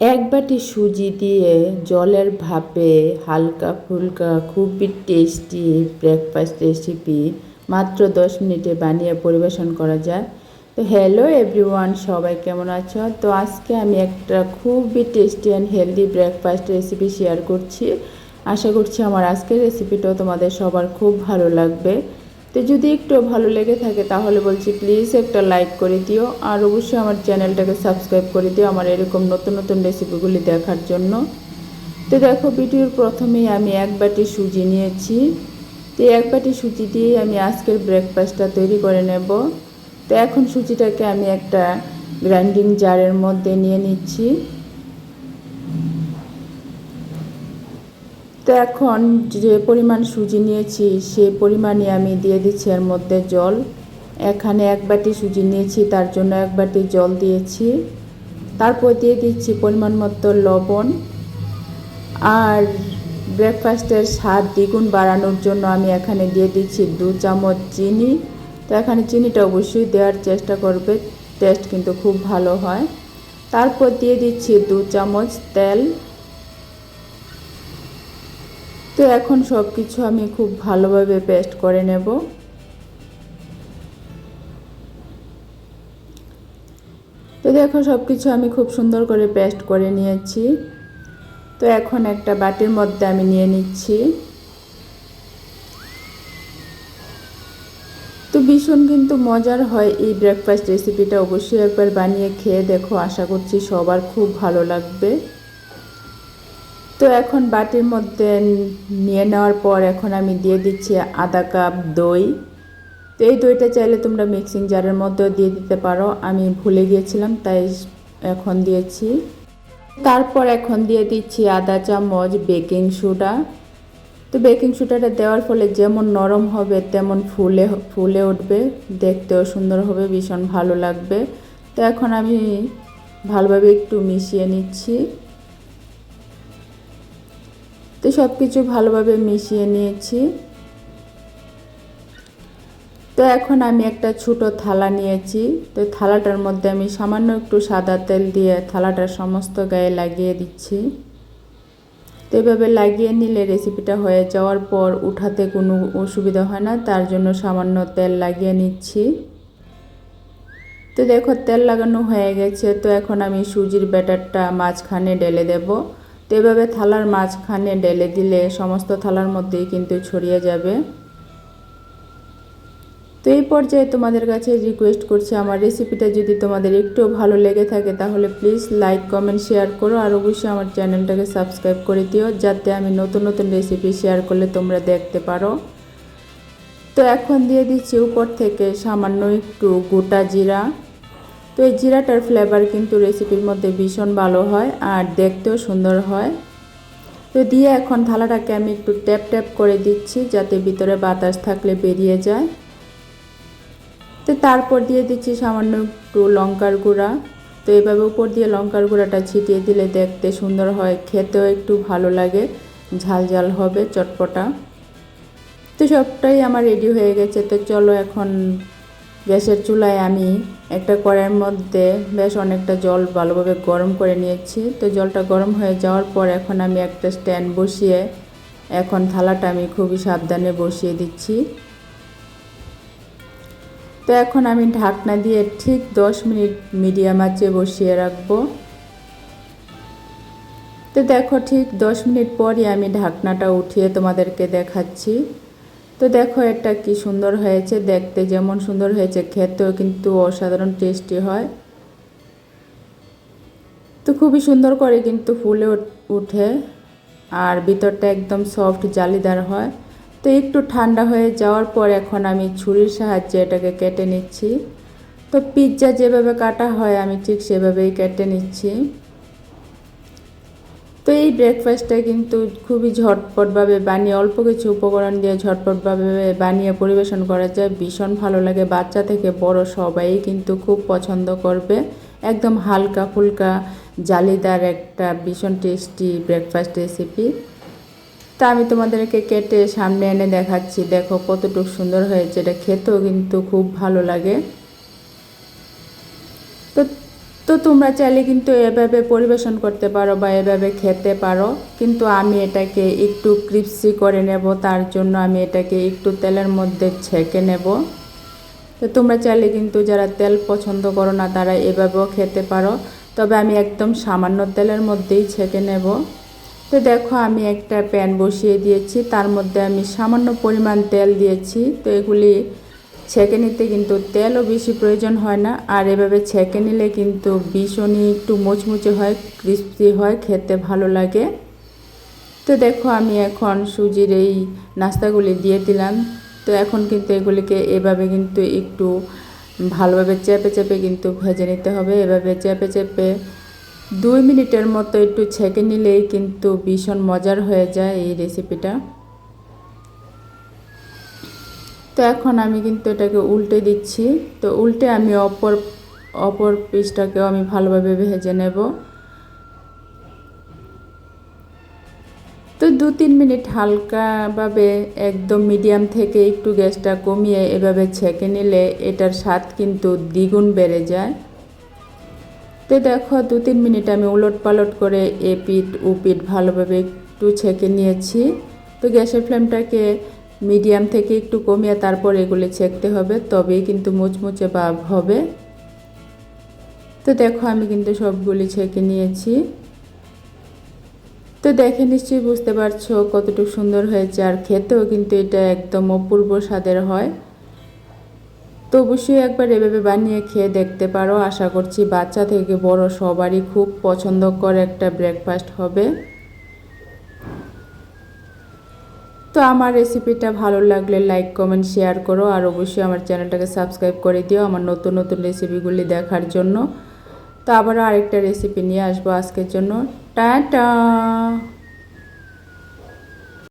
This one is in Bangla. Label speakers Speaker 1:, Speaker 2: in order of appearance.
Speaker 1: এক বাটি সুজি দিয়ে জলের ভাপে হালকা ফুলকা খুবই টেস্টি ব্রেকফাস্ট রেসিপি মাত্র দশ মিনিটে বানিয়ে পরিবেশন করা যায়। তো হ্যালো এভরিওয়ান সবাই কেমন আছো? তো আজকে আমি একটা খুবই tasty and healthy breakfast recipe share করছি। আশা করছি আমার আজকের রেসিপিটাও তোমাদের সবার খুব ভালো লাগবে। তো যদি একটু ভালো লেগে থাকে তাহলে বলছি প্লিজ একটা লাইক করে দিও। আর অবশ্যই আমার চ্যানেলটাকে সাবস্ক্রাইব করে দিও আমার এরকম নতুন নতুন রেসিপিগুলি দেখার জন্য। তো দেখো ভিডিওর প্রথমেই আমি এক বাটি সুজি নিয়েছি। তো এক বাটি সুজি দিয়ে আমি আজকের ব্রেকফাস্টটা তৈরি করে নেব। তো এখন সুজিটাকে আমি একটা গ্রাইন্ডিং জারের মধ্যে নিয়ে নিচ্ছি। তো এখন যে পরিমাণ সুজি নিয়েছি, সে পরিমাণে আমি দিয়ে দিচ্ছি এর মধ্যে জল। এখানে এক বাটি সুজি নিয়েছি, তার জন্য এক বাটি জল দিয়েছি। তারপর দিয়ে দিচ্ছি পরিমাণ মতো লবণ। আর ব্রেকফাস্টের স্বাদ দ্বিগুণ বাড়ানোর জন্য আমি এখানে দিয়ে দিচ্ছি দু চামচ চিনি। তো এখানে চিনিটা অবশ্যই দেওয়ার চেষ্টা করবে টেস্ট কিন্তু খুব ভালো হয়। তারপর দিয়ে দিচ্ছি দু চামচ তেল। তো এখন সব কিছু আমি খুব ভালোভাবে পেস্ট করে নেব। তো দেখো সব কিছু আমি খুব সুন্দর করে পেস্ট করে নিয়েছি। তো এখন একটা বাটির মধ্যে আমি নিয়ে নিচ্ছি। তো ভীষণ কিন্তু মজার হয় এই ব্রেকফাস্ট রেসিপিটা অবশ্যই একবার বানিয়ে খেয়ে দেখো, আশা করছি সবার খুব ভালো লাগবে। তো এখন বাটির মধ্যে নিয়ে নেওয়ার পর এখন আমি দিয়ে দিচ্ছি আধা কাপ দই। তো এই দইটা চাইলে তোমরা মিক্সিং জারের মধ্যেও দিয়ে দিতে পারো। আমি ভুলে গিয়েছিলাম, তাই এখন দিয়েছি। তারপর এখন দিয়ে দিচ্ছি আধা চামচ বেকিং সোডা। তো বেকিং সোডাটা দেওয়ার ফলে যেমন নরম হবে, তেমন ফুলে ফুলে উঠবে। দেখতেও সুন্দর হবে, ভীষণ ভালো লাগবে। তো এখন আমি ভালোভাবে একটু মিশিয়ে নিচ্ছি। সব কিছু ভালোভাবে মিশিয়ে নিয়েছি। তো এখন আমি একটা ছোট থালা নিয়েছি। তো থালাটার মধ্যে আমি সামান্য একটু সাদা তেল দিয়ে থালাটার সমস্ত গায়ে লাগিয়ে দিচ্ছি। তো এভাবে লাগিয়ে নিলে রেসিপিটা হয়ে যাওয়ার পর উঠাতে কোনো অসুবিধা হয় না, তার জন্য সামান্য তেল লাগিয়ে নিচ্ছি। তো দেখো তেল লাগানো হয়ে গেছে, তো এখন আমি সুজির ব্যাটারটা মাঝখানে ঢেলে দেবো। তো এভাবে থালার মাঝখানে ঢেলে দিলে সমস্ত থালার মধ্যেই কিন্তু ছড়িয়ে যাবে। তো এই পর্যায়ে তোমাদের কাছে রিকোয়েস্ট করছি, আমার রেসিপিটা যদি তোমাদের একটু ভালো লেগে থাকে তাহলে প্লিজ লাইক কমেন্ট শেয়ার করো আর অবশ্যই আমার চ্যানেলটাকে সাবস্ক্রাইব করে দিও যাতে আমি নতুন নতুন রেসিপি শেয়ার করলে তোমরা দেখতে পারো। তো এখন দিয়ে দিচ্ছি উপর থেকে সামান্য একটু গোটা জিরা। তো এই জিরাটার ফ্লেভার কিন্তু রেসিপির মধ্যে ভীষণ ভালো হয় আর দেখতেও সুন্দর হয়। তো দিয়ে এখন থালাটাকে আমি একটু ট্যাপ ট্যাপ করে দিচ্ছি যাতে ভিতরে বাতাস থাকলে বেরিয়ে যায়। তো তারপর দিয়ে দিচ্ছি সামান্য একটু লঙ্কার গুঁড়া। তো এভাবে উপর দিয়ে লঙ্কার গুঁড়াটা ছিটিয়ে দিলে দেখতে সুন্দর হয়, খেতেও একটু ভালো লাগে, ঝাল ঝাল হবে চটপটা। তো সবটাই আমার রেডি হয়ে গেছে, তো চলো এখন গ্যাসের চুলায় আমি একটা কড়াইয়ের মধ্যে বেশ অনেকটা জল ভালোভাবে গরম করে নিয়েছি। তো জলটা গরম হয়ে যাওয়ার পর এখন আমি একটা স্ট্যান্ড বসিয়ে এখন থালাটা আমি খুবই সাবধানে বসিয়ে দিচ্ছি। তো এখন আমি ঢাকনা দিয়ে ঠিক দশ মিনিট মিডিয়াম আঁচে বসিয়ে রাখব। তো দেখো ঠিক দশ মিনিট পরই আমি ঢাকনাটা উঠিয়ে তোমাদেরকে দেখাচ্ছি। তো দেখো এটা কি সুন্দর হয়েছে, দেখতে যেমন সুন্দর হয়েছে, খেতেও কিন্তু অসাধারণ টেস্টি হয়। তো খুবই সুন্দর করে কিন্তু ফুলে উঠে আর ভিতরটা একদম সফট জালিদার হয়। তো একটু ঠান্ডা হয়ে যাওয়ার পর এখন আমি ছুরির সাহায্যে এটাকে কেটে নিচ্ছি। তো পিৎজা যেভাবে কাটা হয়, আমি ঠিক সেভাবেই কেটে নিচ্ছি। তো এই ব্রেকফাস্টটা কিন্তু খুবই ঝটপটভাবে বানিয়ে, অল্প কিছু উপকরণ দিয়ে ঝটপটভাবে বানিয়ে পরিবেশন করা যায়। ভীষণ ভালো লাগে। বাচ্চা থেকে বড় সবাই কিন্তু খুব পছন্দ করবে। একদম হালকা ফুলকা, জালিদার একটা ভীষণ টেস্টি ব্রেকফাস্ট রেসিপি তা আমি তোমাদেরকে কেটে সামনে এনে দেখাচ্ছি। দেখো কতটুকু সুন্দর হয়েছে। এটা খেতেও কিন্তু খুব ভালো লাগে। তো তোমরা চাইলে কিন্তু এভাবে পরিবেশন করতে পারো বা এভাবে খেতে পারো। কিন্তু আমি এটাকে একটু ক্রিপসি করে নেব, তার জন্য আমি এটাকে একটু তেলের মধ্যে ছেঁকে নেব। তো তোমরা চাইলে কিন্তু যারা তেল পছন্দ করো না, তারা এভাবেও খেতে পারো। তবে আমি একদম সামান্য তেলের মধ্যেই ছেঁকে নেব। তো দেখো, আমি একটা প্যান বসিয়ে দিয়েছি। তার মধ্যে আমি সামান্য পরিমাণ তেল দিয়েছি। তো এগুলি ছেঁকে নিতে কিন্তু তেলও বেশি প্রয়োজন হয় না। আর এভাবে ছেঁকে নিলে কিন্তু ভীষণই একটু মুচমুচে হয়, ক্রিস্পি হয়, খেতে ভালো লাগে। তো দেখো, আমি এখন সুজির এই নাস্তাগুলি দিয়ে দিলাম। তো এখন কিন্তু এগুলিকে এভাবে কিন্তু একটু ভালোভাবে চেপে চেপে কিন্তু ভেজে নিতে হবে। এভাবে চেপে চেপে দুই মিনিটের মতো একটু ছেঁকে নিলেই কিন্তু ভীষণ মজার হয়ে যায় এই রেসিপিটা তো এখন আমি কিন্তু এটাকে উল্টে দিচ্ছি। তো উল্টে আমি অপর অপর পিসটাকেও আমি ভালোভাবে ভেজে নেব। তো দু তিন মিনিট হালকাভাবে একদম মিডিয়াম থেকে একটু গ্যাসটা কমিয়ে এভাবে ছেঁকে নিলে এটার স্বাদ কিন্তু দ্বিগুণ বেড়ে যায়। তো দেখো দু তিন মিনিট আমি উলট পালট করে এ পিঠ পিঠ ভালোভাবে একটু ছেঁকে নিয়েছি। তো গ্যাসের ফ্লেমটাকে মিডিয়াম থেকে একটু কমিয়ে তারপর এগুলি ছেঁকতে হবে, তবেই কিন্তু মুচমুচে ভাব হবে। তো দেখো আমি কিন্তু সবগুলি ছেঁকে নিয়েছি। তো দেখে নিশ্চয়ই বুঝতে পারছ কতটুকু সুন্দর হয়েছে, আর খেতেও কিন্তু এটা একদম অপূর্ব স্বাদের হয়। তো অবশ্যই একবার এভাবে বানিয়ে খেয়ে দেখতে পারো, আশা করছি বাচ্চা থেকে বড় সবারই খুব পছন্দ করে একটা ব্রেকফাস্ট হবে। তো আমার রেসিপিটা ভালো লাগলে লাইক কমেন্ট শেয়ার করো। আর অবশ্যই আমার চ্যানেলটাকে সাবস্ক্রাইব করে দিও আমার নতুন নতুন রেসিপিগুলি দেখার জন্য। তো আবারও আরেকটা রেসিপি নিয়ে আসব আজকের জন্য। টাটা!